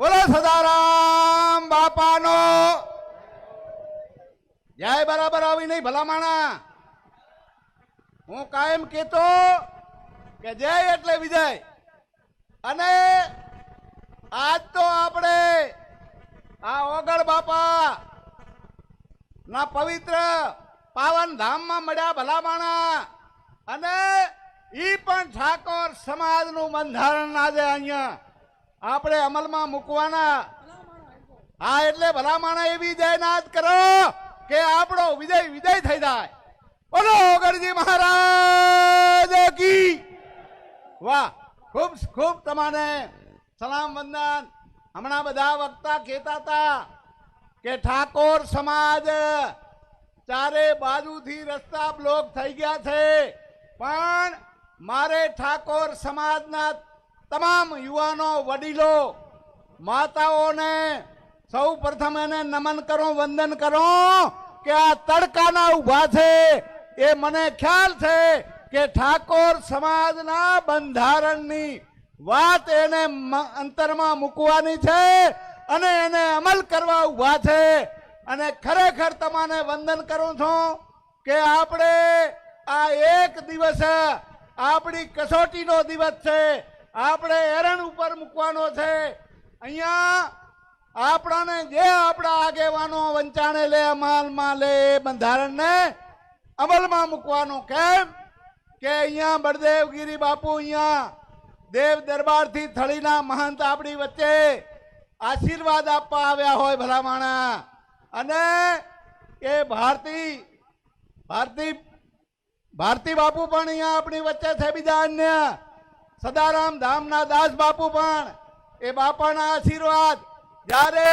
બોલો સદારામ બાપાનો. જય બરાબર આવી નહીં ભલામાણા હું કાયમ કેતો કે જય એટલે વિજય. અને આજ તો આપણે આ ઓગળ બાપા ના પવિત્ર પાવન ધામમાં મળ્યા ભલામાણા અને ઈ પણ ઠાકોર સમાજનું બંધારણ આજે અહીંયા આપણે અમલમાં મૂકવાના. હા, એટલે ભલા માણા એવી જયનાદ કરો કે આપણો વિજય વિજય થઈ જાય. બોલો, ઓગણજી મહારાજ કી. વાહ, ખૂબ ખૂબ તમારે સલામ વંદન. હમણાં બધા વક્તા કહેતા હતા કે ઠાકોર સમાજ ચારે બાજુથી રસ્તા બ્લોક થઈ ગયા છે. પણ મારે ઠાકોર સમાજના તમામ યુવાનો વડીલો, માતાઓને સૌ પ્રથમ એને નમન કરો, વંદન કરો કે આ તડકાના ઊભા છે. એ મને ખ્યાલ છે કે ઠાકોર સમાજના બંધારણની વાત એને અંતરમાં મૂકવાની છે અને એને અમલ કરવા ઊભા છે. અને ખરેખર તમાને વંદન કરું છું કે આપણે આ એક દિવસ, આપણી કસોટીનો દિવસ છે. આપણે એરણ ઉપર મૂકવાનો છે. અહીંયા આપણાને જે આપણા આગેવાનો વંચાણે લે અમલમાં લે એ બંધારણને અમલમાં મૂકવાનો કેમ કે અહીંયા બળદેવગીરી બાપુ અહીંયા દેવ દરબારથી થળીના મહંત આપણી વચ્ચે આશીર્વાદ આપવા આવ્યા હોય ભલામાણા. અને એ ભારતી ભારતી ભારતી બાપુ પણ અહીંયા આપણી વચ્ચે છે, બીજા અન્ય. સદારામ ધામના દાસ બાપુ પણ એ બાપાના આશીર્વાદ. જ્યારે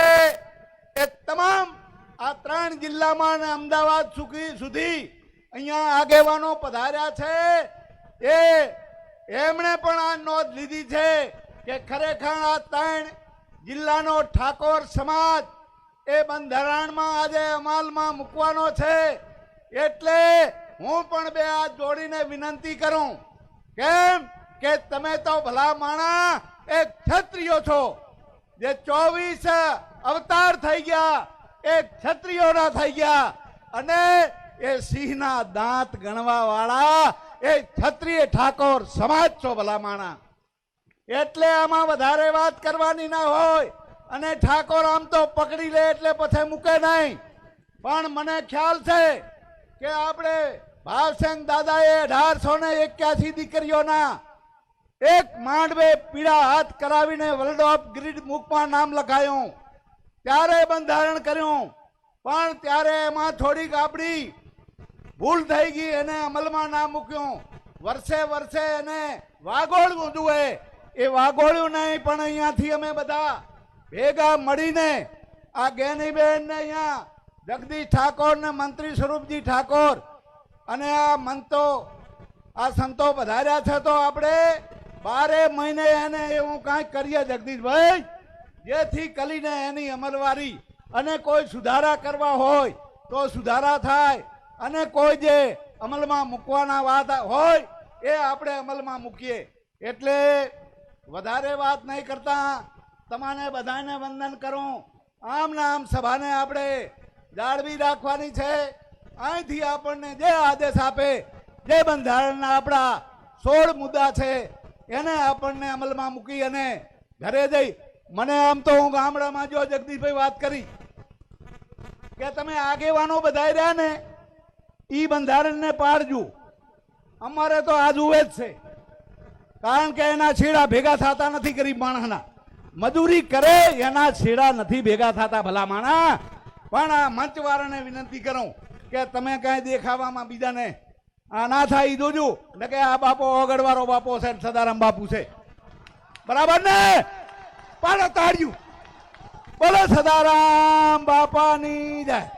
એ તમામ આ ત્રણ જિલ્લામાં અને અમદાવાદ સુખી સુધી અહીંયા આગેવાનો પધાર્યા છે, એ એમણે પણ આ નોંધ લીધી છે કે ખરેખર આ ત્રણ જિલ્લાનો ઠાકોર સમાજ એ બંધારણમાં આજે અમલમાં મૂકવાનો છે. એટલે હું પણ બે હાથ જોડીને વિનંતી કરું, કેમ કે તમે તો ભલા માણા એક ક્ષત્રિયો છો. જે ચોવીસ અવતાર થઈ ગયા, એ ક્ષત્રિયોના થઈ ગયા. અને એ સિંહના દાંત ગણવા વાળા એ ક્ષત્રિય ઠાકોર સમાજ છો ભલા માણા. એટલે આમાં વધારે વાત કરવાની ના હોય. અને ઠાકોર આમ તો પકડી લે એટલે પછી મૂકે નહીં. પણ મને ખ્યાલ છે કે આપણે ભાવસંગ દાદાએ અઢારસો ને એક્યાસી દીકરીઓના એક માંડવે પીળા હાથ કરાવીને વર્લ્ડ ઓફ ગ્રીડ બુકમાં નામ લખાયું. ત્યારે બંધારણ કર્યું. પણ ત્યારે એમાં થોડીક આપણી ભૂલ થઈ ગઈ, એને અમલમાં ના મૂક્યું. વર્ષે વર્ષે એને વાગોળવું જોઈએ એ. વાગોળ્યું નહીં, પણ અહીંયાથી અમે બધા ભેગા મળીને આ ગેનીબેન અહીંયા જગદીશ ઠાકોર ને મંત્રી સ્વરૂપજી ઠાકોર અને આ મંતો, આ સંતો વધાર્યા છે તો આપણે બારે મહિને એને એવું કાંઈ કરીએ જગદીશભાઈ, જેથી કલીને એની અમલવારી અને કોઈ સુધારા કરવા હોય તો સુધારા થાય અને કોઈ જે અમલમાં મૂકવાના વાત હોય એ આપણે અમલમાં મૂકીએ. એટલે વધારે વાત નહીં કરતા તમારે બધાને વંદન કરું. આમ ને આમ સભાને આપણે જાળવી રાખવાની છે. અહીંથી આપણને જે આદેશ આપે, જે બંધારણના આપણા સોળ મુદ્દા છે એને આપણને અમલમાં મૂકી અને ઘરે જઈ. મને આમ તો હું ગામડામાં જો જગદીશભાઈ વાત કરી કે તમે આગેવાનો બધાય રહ્યા ને, ઈ બંધારણને પાડજો. અમારે તો આ જુએ જ છે. કારણ કે એના છેડા ભેગા થતા નથી ગરીબ માણસના. મજૂરી કરે, એના છેડા નથી ભેગા થતા ભલા માણા પણ આ મંચવાળાને વિનંતી કરું કે તમે કાંઈ દેખાવામાં બીજાને આ ના થાય જોજો. એટલે કે આ બાપો ઓગળવાળો બાપો છે સદારામ બાપુ છે. બરાબર ને? પાડો તાળ્યું. બોલો, સદારામ બાપાની જાય.